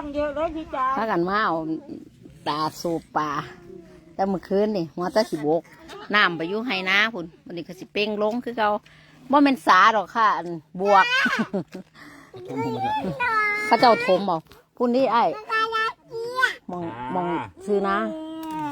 ตั้งเยอะเลยพี่จ๋าถ้ากันมาเอาตาสูบปลาแต่เมื่อคืนนี่หัวตาสิบกน้ำไปอยู่ให้นาพุ่นวันนี้ก็สิเป่งลงคือเขาบ่แม่นสาดอกค่ะอันบวกทุ่มทุ่มมาเถอะเขาเจ้าถมเอาพุ่นนี่ไอ้มองมองซื้อนะ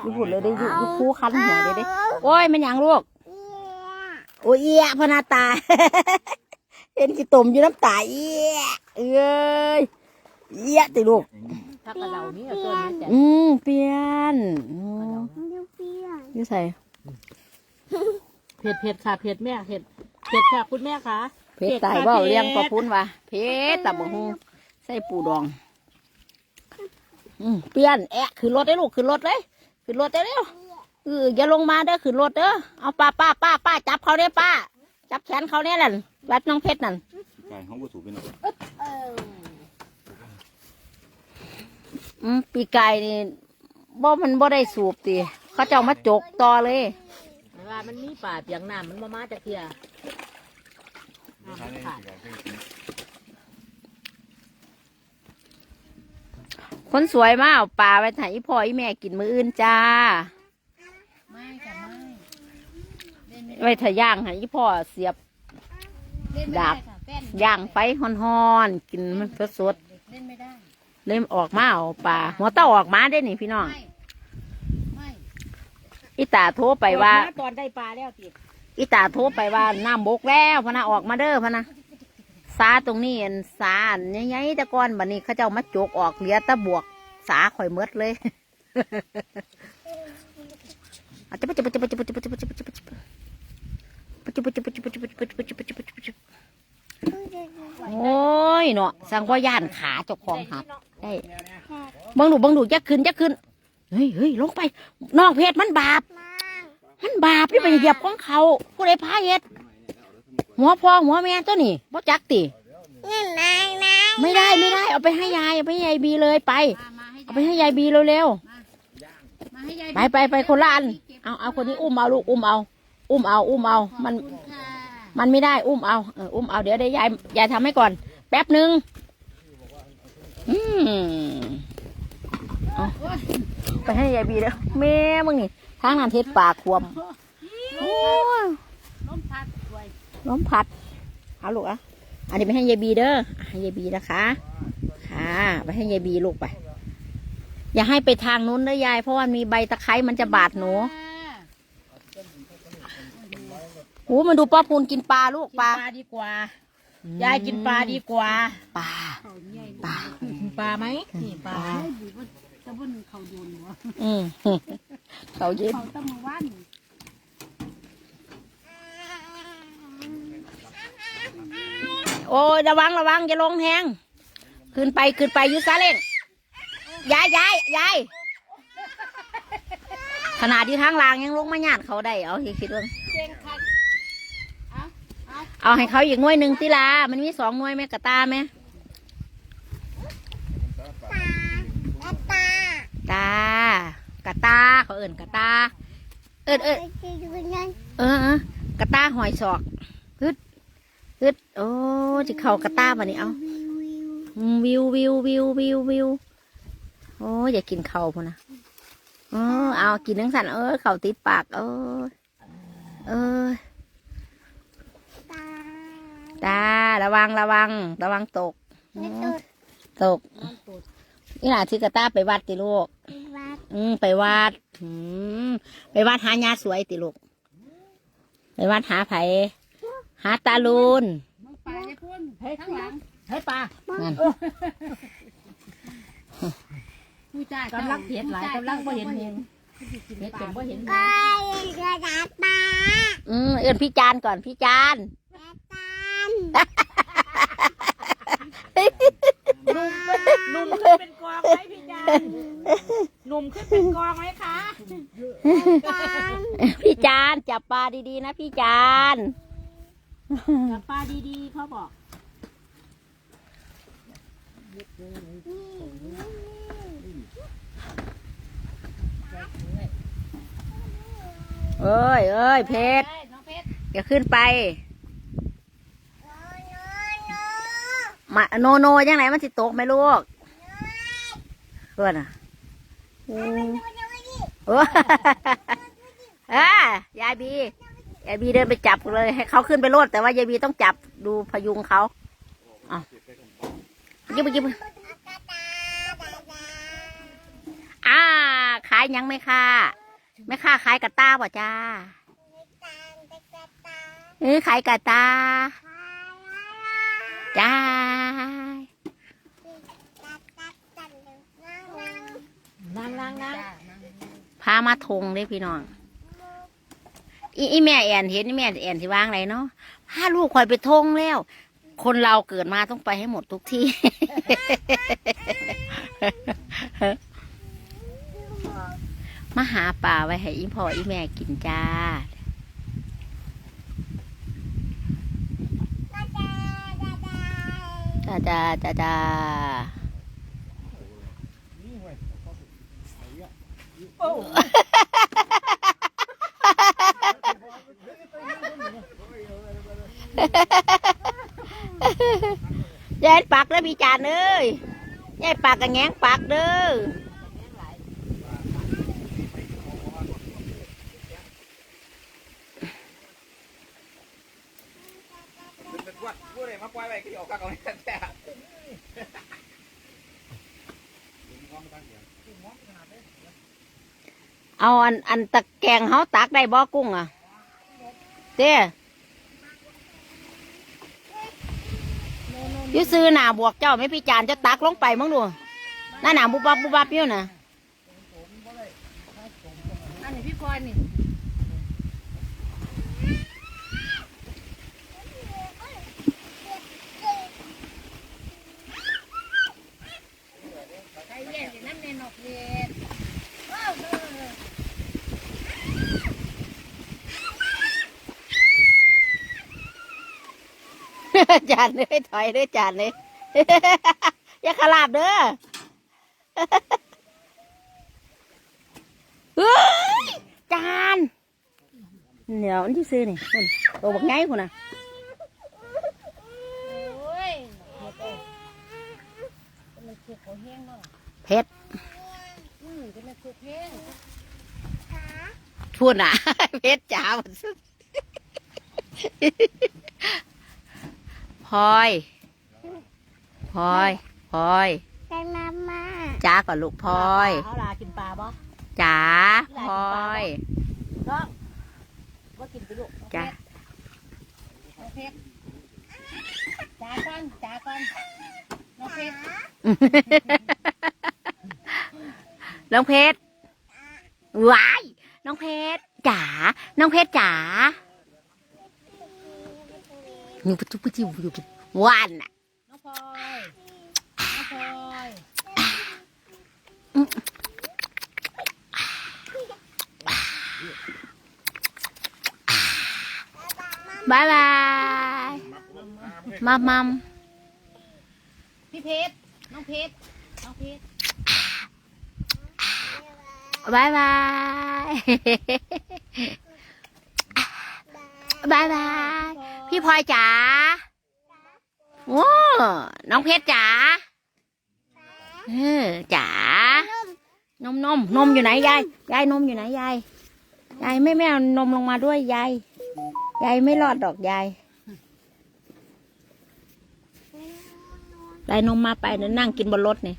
อยู่พุ่นเลยได้อยู่อยู่คูคันหัวเลยได้โอ้ยมันหยังลูกโอ้ยเอี้ยพนาตา เห็นกี่ตมอยู่น้ำตาเอี้ยเอ้ย เอี้ยติลูก ถ้ากระเหล่านี้เอาต้นนี้จ้ะอืมเปลี่ยนอืมอยู่ใส่เผ็ดเผ็ดค่ะเผ็ดแม่เผ็ดเผ็ดค่ะคุณแม่ค่ะเพชรตายเว่าเลี้ยงประพุนว่าเพชรตับกหูใส่ปูดอง อืมเปลี่ยนแอะขึ้นรถได้ลูกขึ้นรถเลยขึ้นรถได้เร็วเอออย่าลงมาเด้อขึ้นรถเด้อเอาป้าป้าป้าป้าจับเขาเนี่ยป้า จับแขนเขาเนี่ยนั่นรัดน้องเพชรนั่น ไก่ห้องวัตถุเป็นอะไรอื มปีไก่นี่บ่มันบ่ได้สูบติเขาเจ้ามาจกต่อเลยเวลามันมีป่าเปียงน้ำมันมามาจากเทียน้ำมันขาดคนสวยมาเอาปลาไปถ่ายอีพ่ออีแม่กินมื้ออื่นจ้า ไม่ค่ะไม่เล่นไม่ไว้ถ้าย่างให้อีพ่อเสียบ เล่นไม่ดาได้บค่ะแป้น ย่างไฟฮ้อนๆกินมันสดเล่นไม่ได้ๆ เริ่มออกมาเอาปลาหัวเต้าออกมาได้นี่พี่น้องไม่ไม่อีตาโทรไปว่าตอนได้ปลาแล้วสิอีตาโทรไปว่าน้ำบกแล้วพะนะออกมาเด้อพะนะสาตรงนี้อันสาอันใหญ่ๆแต่ก่อนบัดนี้เขาเจ้ามาจกออกเหลือแตะบวก สาข่อยเมดเลยอะจิบจิบจิบจิบจิบจิบจิบจิบจิบจิบจิบจิบจิบจิบจิบจิบจิบจิบโอ้ยเนาะสังว่าย่านขาเจ้าของหัก ได้บังดูบังดูยักขึ้นยักขึ้นเฮ้ยเฮ้ยลงไปนอกเพจมันบาป มันบาปที่ไปเหยียบของเขาผู้ใดพาเฮ็ดหัวพ่อหัวแม่ตัวนี่บ่จักติไม่ได้ไม่ได้ เอาไปให้ยายเอาไปให้ยายบีเลยไปมามาให้เอาไปให้ยายบีเร็วมาให้ยายๆไปไปไปคนละอันเอาเอาคนนี้อุ้มเอาลูกอุ้มเอา อุ้มเอา อุ้มเอา มันค่ะมันไม่ได้อุ้มเอาเอออุ้มเอาเดี๋ยวได้ยายยายทำให้ก่อน แป๊บหนึ่งอืม เอาไปให้ยายบีแล้วแม่มึงนี่ทางนั้นเทศปากควมโอ้ยล้มพัดด้วยล้มพัดเอาลูกอะอันนี้ไปให้ยายบีเด้ออะให้ยายบีนะคะ ค่ะ ไปให้ยายบีลูกไป อย่าให้ไปทางนู้นนะยาย เพราะว่ามีใบตะไคร้มันจะบาดหนูค่ะโอ้มันดูป้าพูนกินปลาลูกกินปลาปลาดีกว่า ยายกินปลาดีกว่า ปลา ปลากินป ลาไหมนี่ปลาตะบุนเขาโดนหัวอืมเขาเย็นเขาตะมือวันโอ้ยระวังระวังอย่าลงแหงขึ้นไปขึ้นไปอยุซาเล่งยายยายยายขนาดอยู่ทางล่างยังลงมาหยาดเขาได้เอาคิดว่าเก่งค่ะเอาให้เขาอีกหน่วยหนึ่งติลา มันมีสองหน่วยไหมกระตาไหม ตากะตาเขาเอิ่นกะตา เอิ่นเอินเออเออกะตาหอยศอกฮึดฮึดโอ้จิเข่ากะตามานี่เอาวิววิววิววิววิวโอ้อย่ากินเข่าพุ่นะเออเอากินทั้งสันเออเข่าติดปากเออเออตาระวังระวัง ระวังตก ตกนี่หละที่กระตาไปวัดติลูกอืมไปวัดอืมไปวัดหายาสวยติลูกไปวัดหาไผหาตาลูนมึงปลาให้พุ่นเฮ้ยข้างหลังเฮ้ยปลานั่นผู้จ่ายกำลังเผ็ดหลายกำลังบ่เห็นเห็นเผ็ดจนบ่เห็นเห็นอืมเอื้อนพี่จานก่อนพี่จาน หนุ่มขึ้นเป็นกองไหมพี่จานหนุ่มขึ้นเป็นกองไหมคะพี่จานจับปลาดีๆนะพี่จานจับปลาดีๆเขาบอกเอ้ยเอ้ยเพชรได้น้องเพชรอย่าขึ้นไป มาโนโนยังไงมันสิตกไหมลูกตัวน่ะอืมโอ้อ่ายายบี ยายบีเดินไปจับเลย ให้เขาขึ้นไปโลดแต่ว่ายายบีต้องจับดูพยุงเขาอะยิบยิบอ่า ขายหยังไหมค่ะแม่ค้าขายกระต้าป่ะจ้าเออขายกระตา จ้านั่งนั่งนั่งพามาทงเลยพี่น้อง อีแม่แอนเห็นอีแม่แอนสิว่างไรเนาะพาลูกคอยไปทงแล้ว คนเราเกิดมาต้องไปให้หมดทุกที่ มาหาป่าไว้ให้อีพ่ออีแม่กินจ้า จ้าจ้าจ้าจ้ายายปักแล้วพี่จานเอ้ยยายปักกับแง้งปักเด้อ พูดเลยมาปล่อยไปก็ออกกากเอาแท้เอาอันอันตะแกงเขาตักได้บ่กุ้งอะเต้ยูซื้อหนาบวกเจ้าไม่พี่จานจะตักลงไปมั้งดูหน้าหนาบุบบับบุบบับอยู่นะ อันนี้พี่พลอยนี่ ใครเย็นอยู่นั่นในนอกเย็นว้าวเออ จานเลยถอยเลยจานเลยอย่าขลาบเด้อเฮ้ยจานเดี๋ยวอันที่ซื้อนี่คุณตัวบักไงคุณน่ะโอ้ยเผ็ดเอ้ยมันคือเขาแห้งเนาะเผ็ดอืมก็มันคือแห้งพูดน่ะเผ็ดจ๋าหมดสุดพ ลอยพลอยพลอยจ้าก่อนลูกพลอยเขาลากินปลาบ่จ๋าพลอยน้องว่ากินไปลูกจ้าน้องเพชรจ้าก่อนจ้าก่อนน้องเพชรน้องเพชรว้ายน้องเพชรจ๋าน้องเพชรจ๋า อยู่ปุ๊บปุ๊บปุ๊บปุ๊บปุ๊บวันน่ะน้องพลอยน้องพลอยบายบายมัมมัมพี่เพชรน้องเพชรน้องเพชรบายบายบายบาย พี่พลอยจ๋าโอ้น้องเพชรจ๋าเออจ๋านมนมนมอยู่ไหนยายยายนมอยู่ไหนยายยายไม่ไม่เอานมลงมาด้วยยายยายไม่รอดดอกยายได้นมมาไปเดี๋ยวนั่งกินบนรถเนี่ย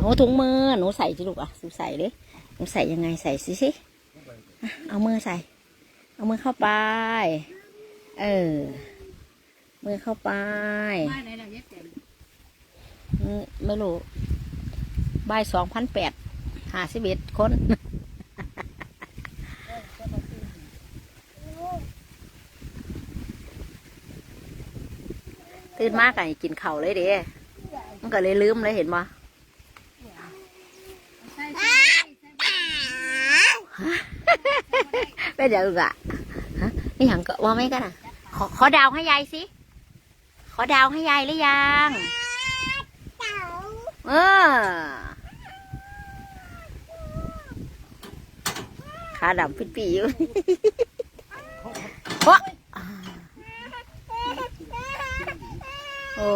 หนูถุงมือหนูใส่สิลูกอะหนูใส่เลยหนูใส่ยังไงใส่สิสิ เอามือใส่ เอามือเข้าไป เออ มือเข้าไปไหนล่ะเย็บแก่อืมไม่รู้ใบสองพันแปดห้าสิบเอ็ดคนตื่นมากไงกินเข่าเลยเด้มันก็เลยลืมเลยเห็นบ่ใส่ใส่ใส่ เป็นอย่างอื่นอะฮะนี่อย่างก็ว่าไม่กันอะขอขอดาวให้ยายสิ ขอดาวให้ยายหรือยังเออขาดำปิดปีอยู่โอ้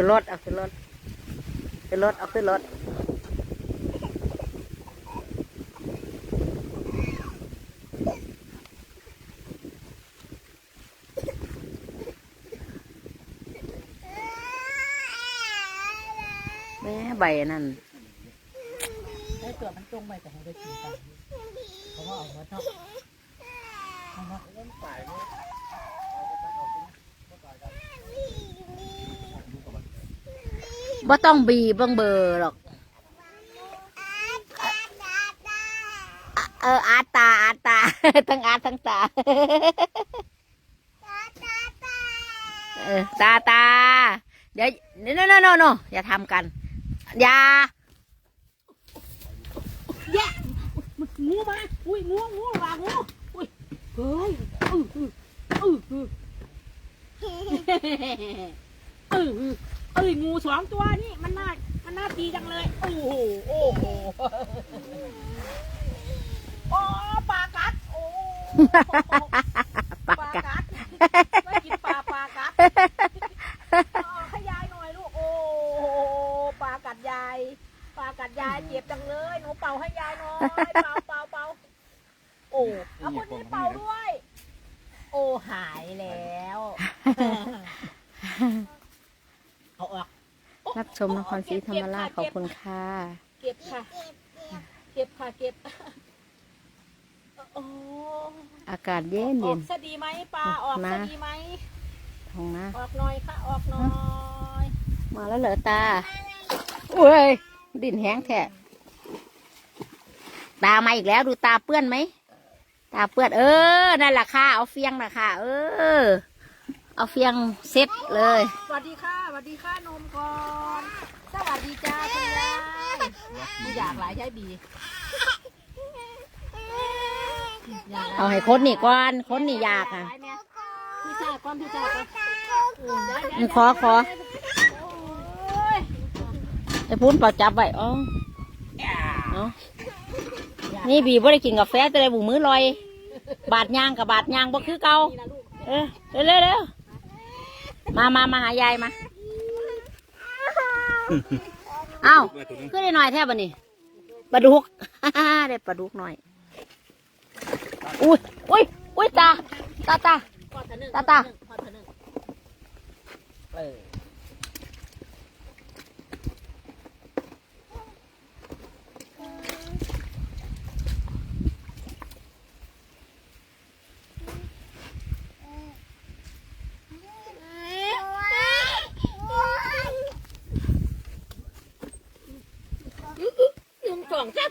ขึ้นรถเอาขึ้นรถขึ้นรถเอาขึ้นรถแม่ใบนั่นได้ตัวมันตรงไปแต่ให้ได้กินกันเขาก็เอาหัวเนาะเอายเนา บ่ต้องบีบเบิ่งเบอร์หรอก เอออาตาอาตา ทั้งอาทั้งตา เออตาตา เดี๋ยวโนโนโนโนอย่าทำกัน อย่างูมา อุ้ยงูงูวางงูอุ้ยเฮ้ยอืออออืออเออ เอ้ยงูสองตัวนี่มันน่ามันน่าตีจังเลย โอ้โหโอ้โหโอ้ปลากัดโอ้ปลากัดไม่กินปลาปลากัดเอาให้ยายหน่อยลูกโอ้ปลากัดยายปลากัดยายเจ็บจังเลยหนูเป่าให้ยายหน่อยเป่าเป่าเป่าโอ้เอาคนนี้เป่าด้วย โอ้หายแล้ว เอาออกรับชมนครศรีธรรมราชขอบคุณค่ะ เก็บค่ะ เก็บค่ะเก็บโอ้อากาศเย็นอเย็อนกซะดีไหมปลาออกนะซะดีไหมท้องนะออกหน่อยค่ะออกหน่อยมาแล้วเหรอตาอุ้ยดินแห้งแท้ตามาอีกแล้วดูตาเปื้อนไหม ตาเปื้อนเออนั่นแหละค่ะเอาเฟียงนะค่ะ เออ เอาเฟียงเซ็ตเลย สวัสดีค่ะสวัสดีค่ะนมก่อนสวัสดีจ้าคุณยายมีอยากหลายยายบียกลยเอาให้คนนี่ก่อนคนนี่อยากอะหลเนี่ยพี่ชายก่อนพี่ชายก่อนอืมเดี๋ยวอืมขอขอโอ้ยไอ้พูนเปล่าจับไว้อ๋อเอานี่บีบ่ได้กินกาแฟแต่ได้บุมือลอย บาดยางกับบาดยางบ่คือเก่านี่นะลูก เออเร็วเร็วเร็ว มามามาหายายมา เอ้าขึ้นได้หน่อยแทบบันนี้ปลาดุก ได้ปลาดุกหน่อย อุ้ยอุ้ยอุ้ยตา ตาตาตาตาเออ อหนึ่งสอง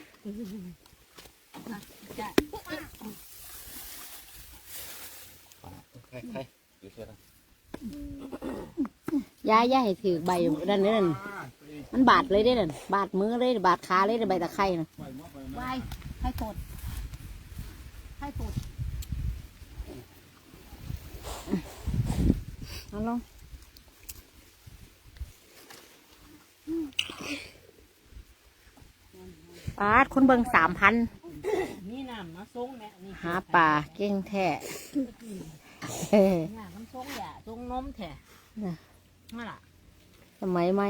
สามใครใครอยู่เชื่อนะยายยายให้ถือใบนั่นนี่นั่นมันบาดเลยได้นั่นบาดมือเลยบาดขาเลยใบตะไคร่น่ะวายให้ตดให้ตดเอาลงปาด คนเบิงสามพันนี่น้ำมาส่งแม่นี่หาป่าเก่งแท้เออน้ำมันส่งอย่าส่งนมแท้น่ะนั่นล่ะสมัยใหม่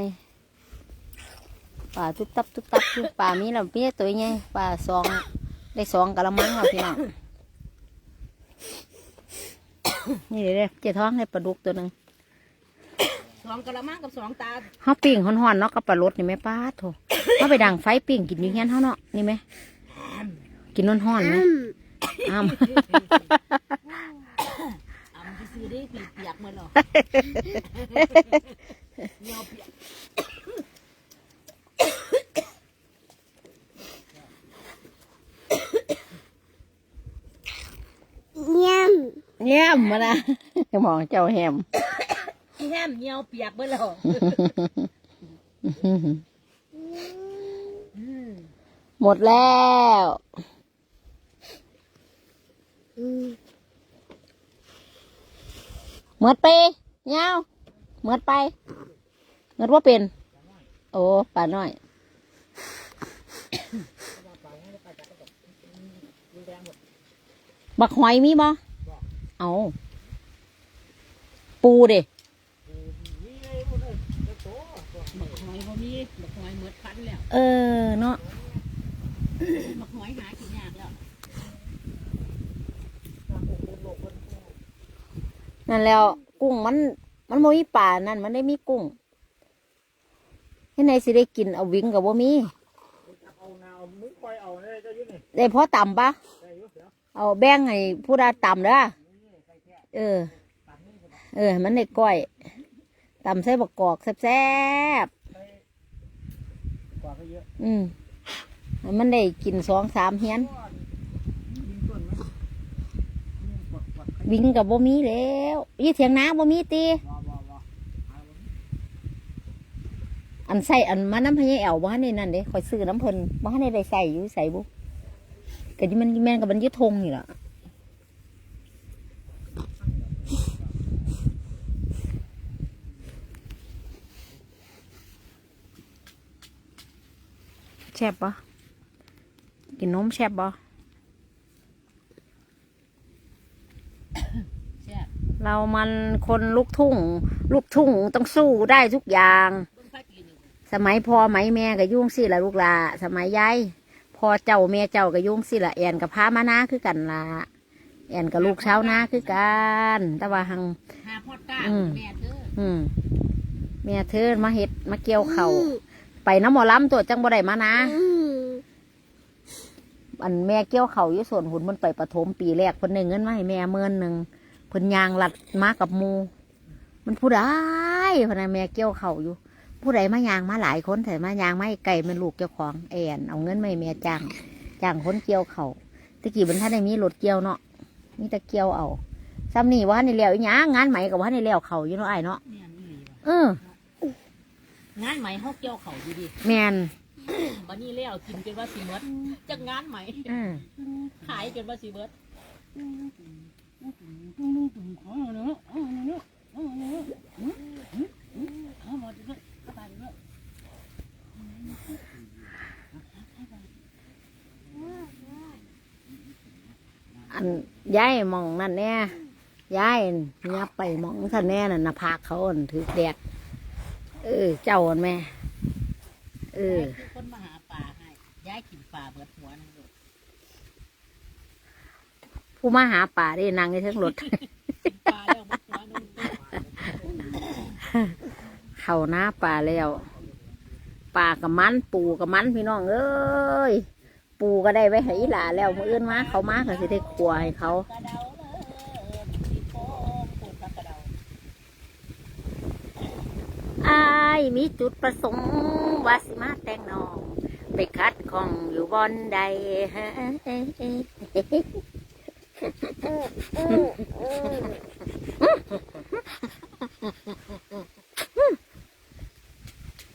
ป่าตุ๊บตับตุ๊บตับอยู่ป่ามีแล้วมีตัวไงป่าสองได้สองกะละมังแล้วพี่น้องนี่เดี๋ยวเดี๋ยวเจ๊ท้องให้ปลาดุกตัวหนึ่งส องกะละมังกับสองตาเฮาปิ้งห่อนๆเนาะกับปลารสนี่ไหมป้าโถเฮาไปดังไฟปิ้งกินอยู่เงี้ยเฮาเนาะนี่ไหมกินห่อนๆไหมอ้ามอ่ำไปซื้อได้ปีเปียกมาหรอเงาเปียกแง้มมานะหมองเจ้าแฮม แฮมเงาเปียกมาหรอหมดแล้วหมดไปเงาหมดไปหมดว่าเป็น โอ้ป่าน้อยบักหอยมีบ่เอาปูเด้ ฝันแล้วเออเนาะมาหอยหากินยากแล้วนั่นแล้ว กุ้งมัน มันบ่มีป่านั่นมันได้มีกุ้งที่ไหนสิได้กินเอาวิ่งกับบ่มีเอาแนวมุ้งปล่อยเอาเนี่ยจะยุ่นี่ได้พอต่ำปะได้ยุ่เสียเอาแบ่งให้ผู้ใดต่ำเด้อเออ เออให้มันได้ก้อยต่ำใส่บักกอกแซ่บกว่า ก็เยอะอืมให้มันได้กินสองสามเฮียน ยิงต้นไหมยิงกดกดวิ่งกับบ่มีแล้วยี่เถียงนาบ่มีตีอรอรออันใส่อันมาน้ำพะเยแอวบ้านในนั่นเด้คอยซื้อน้ำเพิ่นบ้านในได้ใส่อยู่ใส่บุก็ที่มันแม่นกับมันยึดธงนี่ล่ะ แซ่บปะกินนมแซ่บปะแซ่บเรามันคนลูกทุ่ง ลูกทุ่งต้องสู้ได้ทุกอย่างเบิ่งไฟปีหนึ่งสมัยพ่อไหมแม่ก็ยุ่งสิละลูกหลาสมัยยายพ่อเจ้าแม่เจ้าก็ยุ่งสิละแอนกับพามานาคือกันละแอนกับลูกเช้าวนาคือกัน แต่ว่าหังหาพอดก้าอืมแม่เธออืมแม่เธอมาเฮ็ดมาเกี่ยวเขาว ไปน้ำหมอลำตัวจังบ่ได้มานะ อันแม่เกี่ยวเขาวอยู่ส่วนหุ่นมันไปปฐมปีแรกเพิ่นได้เงินมาให้แม่เมื่นหนึ่งเพิ่นยางลัดมากับหมู มันผู้ใดพะนะแม่เกี่ยวเขาวอยู่ ผู้ใดมายางมาหลายคนแต่มายางมาไก่มันลูกเจ้าของแอนเอาเงินมาให้แม่จ้างจ้างคนเกี่ยวเขาวตะกี้บรรทัดได้มีรถเกี่ยวเนาะมีแต่เกี่ยวเอาซ้ำนี่ว่าในแล้วอีหยังงานไหมกับว่าในแล้วเขาอยู่เนาะไอ้ายเนาะเนี่ยนี่หลีว่ะเออ งานไหมเฮาเกี่ยวเขาอยู่ดิแมนบัดนี้แล้วกินจนว่าสิเบิดจักงานไหมอืมขายจนว่าสิเบิดอันย้ายหมองนั่นแน่ย้ายยับไปหมองท่านแน่น่ะหนาผากเขาอันถือแดด เออ เจ้าอันแม่ เออคือคนมาหาปลาให้ย้ายกินปลาเบิดหัวนึงลูกผู้มาหาป่าได้นางในเทั้งรถ กินปลาแล้วเบิดหัวนึงเข้าหน้าป่าแล้วป่ากับมัน ปูกับมันพี่น้องเอ้ย ปูก็ได้ไว้ให้อีหลาแล้วมื่ออื่นมาเขามาก็สิได้ขัวให้เขา กระเดา มีจุดประสงค์ว่าสิมาแต่งนอง ไปคัดของอยู่บอนใดฮะ